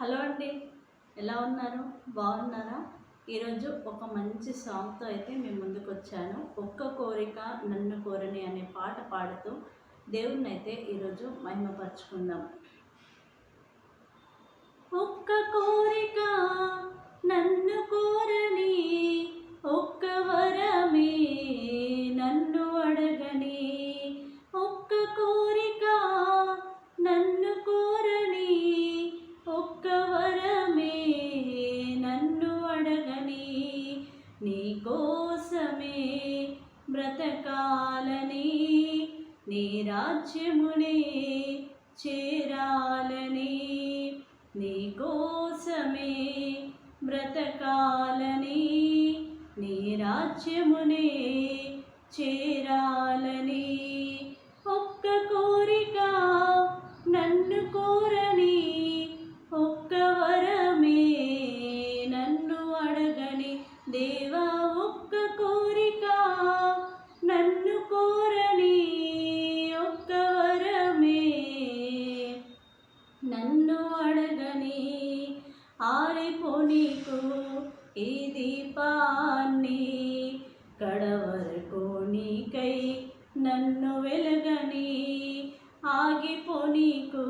Hello అండి. ఎలా ఉన్నారు? బాగున్నారా? ఈరోజు ఒక మంచి సాంగ్తో అయితే మేము ముందుకు వచ్చాను ఒక్క కోరిక నన్ను కోరని అనే పాట పాడుతూ దేవుణ్ణి అయితే ఈరోజు మహిమపరుచుకుందాం. ఒక్క కోరిక బ్రతకాలని నీ రాజ్యమునే చేరాలని నీ కోసమే బ్రతకాలని నీ రాజ్యమునే చేరాలని. ఒక్క కోరిక నన్ను కోరని ఒక్క వరమే నన్ను అడగని దేవా అడగని ఆరిపోనీకు ఈ దీపాన్ని. కడవరకు నీకై నన్ను వెలగని ఆగిపోనీకు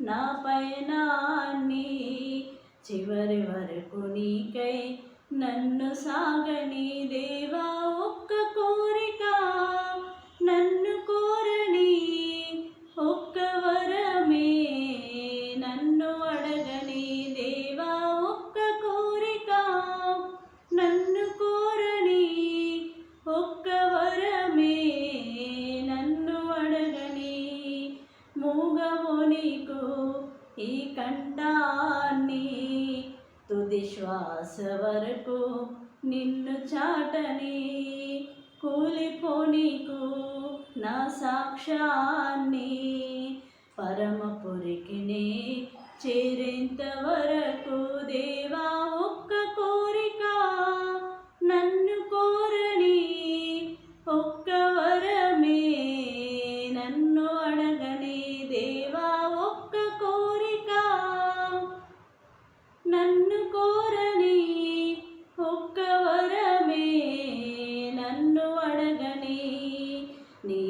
నా పయనాన్ని. చివరి వరకు నీకై నన్ను సాగని దేవా ఒక్క కోరిక మూగవు నీకు ఈ కంఠాన్ని తుది శ్వాస వరకు నిన్ను చాటని కూలిపోనీకు నా సాక్ష్యాన్ని. పరమపురికి చేరేంత వరకు దే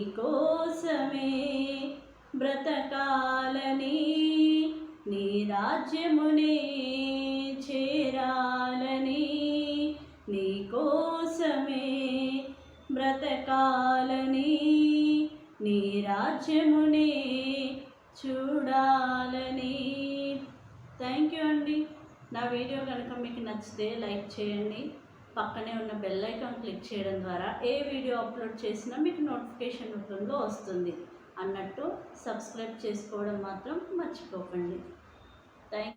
కోసమే బ్రతకాలని నీ రాజ్యమునే చేరాలని నీ కోసమే బ్రతకాలని నీ రాజ్యమునే చూడాలని. థ్యాంక్ యూ అండి. నా వీడియో కనుక మీకు నచ్చితే లైక్ చేయండి. పక్కనే ఉన్న బెల్ ఐకాన్ క్లిక్ చేయడం ద్వారా ఏ వీడియో అప్లోడ్ చేసినా మీకు నోటిఫికేషన్ రూపంలో వస్తుంది. అన్నట్టు సబ్స్క్రైబ్ చేసుకోవడం మాత్రం మర్చిపోకండి. థ్యాంక్